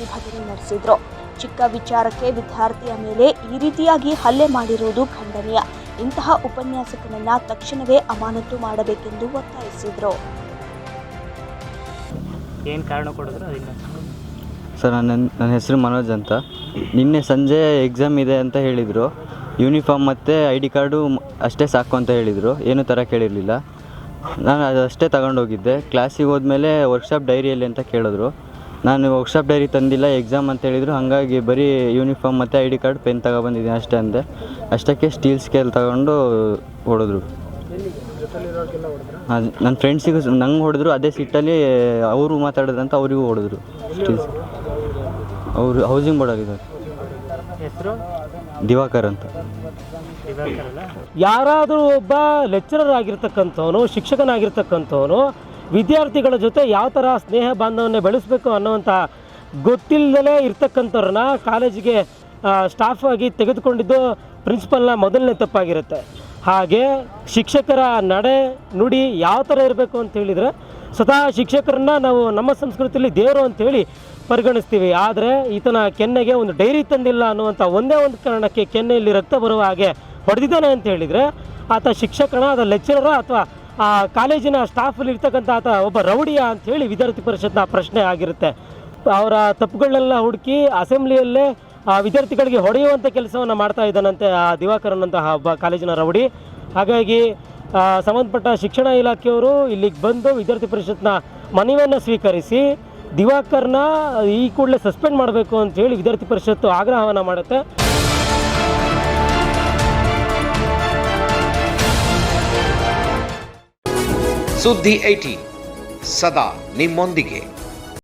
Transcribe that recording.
ಪ್ರತಿಭಟನೆ ನಡೆಸಿದ್ರು. ಚಿಕ್ಕ ವಿಚಾರಕ್ಕೆ ವಿದ್ಯಾರ್ಥಿಯ ಮೇಲೆ ಈ ರೀತಿಯಾಗಿ ಹಲ್ಲೆ ಮಾಡಿರುವುದು ಖಂಡನೀಯ. ಇಂತಹ ಉಪನ್ಯಾಸಕನನ್ನ ತಕ್ಷಣವೇ ಅಮಾನತು ಮಾಡಬೇಕೆಂದು ಒತ್ತಾಯಿಸಿದ್ರು. ಏನು ಕಾರಣ ಕೊಡಿದ್ರು ಅದಿಲ್ಲ ಸರ್ ನನ್ನ ನನ್ನ ಹೆಸರು ಮನೋಜ್ ಅಂತ. ನಿನ್ನೆ ಸಂಜೆ ಎಕ್ಸಾಮ್ ಇದೆ ಅಂತ ಹೇಳಿದರು. ಯೂನಿಫಾರ್ಮ್ ಮತ್ತು ಐ ಡಿ ಕಾರ್ಡು ಅಷ್ಟೇ ಸಾಕು ಅಂತ ಹೇಳಿದರು. ಏನೂ ಥರ ಕೇಳಿರಲಿಲ್ಲ. ನಾನು ಅದಷ್ಟೇ ತಗೊಂಡೋಗಿದ್ದೆ. ಕ್ಲಾಸಿಗೆ ಹೋದ್ಮೇಲೆ ವರ್ಕ್ಶಾಪ್ ಡೈರಿಯಲ್ಲಿ ಅಂತ ಕೇಳಿದ್ರು. ನಾನು ವರ್ಕ್ಶಾಪ್ ಡೈರಿ ತಂದಿಲ್ಲ ಎಕ್ಸಾಮ್ ಅಂತ ಹೇಳಿದರು. ಹಾಗಾಗಿ ಬರೀ ಯೂನಿಫಾರ್ಮ್ ಮತ್ತು ಐ ಡಿ ಕಾರ್ಡ್ ಪೆನ್ ತಗೊಬಂದಿದ್ದೀನಿ ಅಷ್ಟೇ ಅಂದೆ. ಅಷ್ಟಕ್ಕೆ ಸ್ಟೀಲ್ ಸ್ಕೇಲ್ ತಗೊಂಡು ಹೊಡೆದ್ರು. ಹಾಂ ನನ್ನ ಫ್ರೆಂಡ್ಸಿಗೂ ನಂಗೆ ಹೊಡೆದ್ರು ಅದೇ ಸಿಟ್ಟಲ್ಲಿ ಅವರು ಮಾತಾಡಿದ್ರಂತ ಅವರಿಗೂ ಹೊಡೆದ್ರು. ಸ್ಟೀಲ್ ಅವರು ಹೌಸಿಂಗ್ ಬೋರ್ಡಲ್ಲಿದ್ದಾರೆ ಹೆಸರು? ದಿವಾಕರ್ ಅಂತ. ಯಾರಾದರೂ ಒಬ್ಬ ಲೆಕ್ಚರರ್ ಆಗಿರ್ತಕ್ಕಂಥವನು ಶಿಕ್ಷಕನಾಗಿರ್ತಕ್ಕಂಥವನು ವಿದ್ಯಾರ್ಥಿಗಳ ಜೊತೆ ಯಾವ ಥರ ಸ್ನೇಹ ಬಾಂಧವನ್ನ ಬೆಳೆಸಬೇಕು ಅನ್ನುವಂಥ ಗೊತ್ತಿಲ್ಲದಲೇ ಇರ್ತಕ್ಕಂಥವ್ರನ್ನ ಕಾಲೇಜಿಗೆ ಸ್ಟಾಫ್ ಆಗಿ ತೆಗೆದುಕೊಂಡಿದ್ದು ಪ್ರಿನ್ಸಿಪಲ್ನ ಮೊದಲನೇ ತಪ್ಪಾಗಿರುತ್ತೆ. ಹಾಗೆ ಶಿಕ್ಷಕರ ನಡೆ ನುಡಿ ಯಾವ ಥರ ಇರಬೇಕು ಅಂತ ಹೇಳಿದರೆ ಸ್ವತಃ ಶಿಕ್ಷಕರನ್ನ ನಾವು ನಮ್ಮ ಸಂಸ್ಕೃತಿಯಲ್ಲಿ ದೇವರು ಅಂತೇಳಿ ಪರಿಗಣಿಸ್ತೀವಿ. ಆದರೆ ಈತನ ಕೆನ್ನೆಗೆ ಒಂದು ಡೈರಿ ತಂದಿಲ್ಲ ಅನ್ನುವಂಥ ಒಂದೇ ಒಂದು ಕಾರಣಕ್ಕೆ ಕೆನ್ನೆಯಲ್ಲಿ ರಕ್ತ ಬರುವ ಹಾಗೆ ಹೊಡೆದಿದ್ದಾನೆ ಅಂತ ಹೇಳಿದರೆ ಆತ ಶಿಕ್ಷಕನ ಅಥವಾ ಲೆಕ್ಚರರ ಅಥವಾ ಆ ಕಾಲೇಜಿನ ಸ್ಟಾಫಲ್ಲಿ ಇರ್ತಕ್ಕಂಥ ಆತ ಒಬ್ಬ ರೌಡಿಯ ಹೇಳಿ ವಿದ್ಯಾರ್ಥಿ ಪರಿಷತ್ನ ಪ್ರಶ್ನೆ ಆಗಿರುತ್ತೆ. ಅವರ ತಪ್ಪುಗಳನ್ನೆಲ್ಲ ಹುಡುಕಿ ಅಸೆಂಬ್ಲಿಯಲ್ಲೇ ವಿದ್ಯಾರ್ಥಿಗಳಿಗೆ ಹೊಡೆಯುವಂಥ ಕೆಲಸವನ್ನು ಮಾಡ್ತಾ ಇದ್ದಾನಂತೆ ಆ ದಿವಾಕರನ್ ಅಂತಹ ಒಬ್ಬ ಕಾಲೇಜಿನ ರೌಡಿ. ಹಾಗಾಗಿ ಸಂಬಂಧಪಟ್ಟ ಶಿಕ್ಷಣ ಇಲಾಖೆಯವರು ಇಲ್ಲಿಗೆ ಬಂದು ವಿದ್ಯಾರ್ಥಿ ಪರಿಷತ್ನ ಮನವಿಯನ್ನು ಸ್ವೀಕರಿಸಿ, ದಿವಾಕರ್ನ ಈ ಕೂಡಲೇ ಸಸ್ಪೆಂಡ್ ಮಾಡಬೇಕು ಅಂತ ಹೇಳಿ ವಿದ್ಯಾರ್ಥಿ ಪರಿಷತ್ತು ಆಗ್ರಹವನ್ನು ಮಾಡುತ್ತೆ. ಸುದ್ದಿ ಐಟಿ ಸದಾ ನಿಮ್ಮೊಂದಿಗೆ